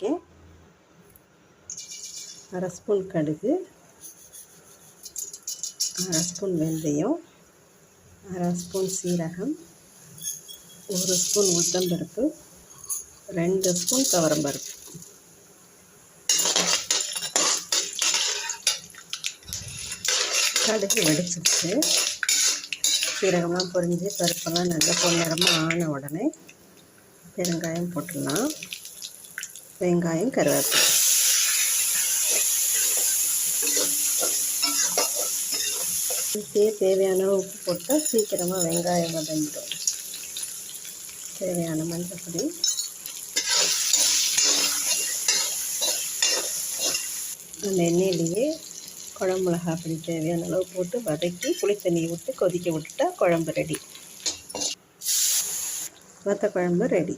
வச்சுருக்கேன் அரை ஸ்பூன் கடுகு அரை ஸ்பூன் வெந்தயம் அரை ஸ்பூன் சீரகம் ஒரு ஸ்பூன் உளுத்தம்பருப்பு ரெண்டு ஸ்பூன் துவரம்பருப்பு கடுகு வெடிச்சிருச்சு. சீரகம்லாம் பொரிஞ்சு பருப்பெல்லாம் நல்லா பொன்னிறமாக ஆன உடனே பெருங்காயம் போட்டுடலாம். வெங்காயம் கருவேப்பிலை. இதுக்கே தேவையான உப்பு போட்டால் சீக்கிரமாக வெங்காயம் வதங்கிடும். தேவையான மஞ்சள் பொடி அந்த எண்ணெயிலேயே குழம்பு மிளகா பொடி தேவையான அளவு போட்டு வதக்கி புளித்தண்ணியை விட்டு கொதிக்க விட்டுட்டா குழம்பு ரெடி வத்த குழம்பு ரெடி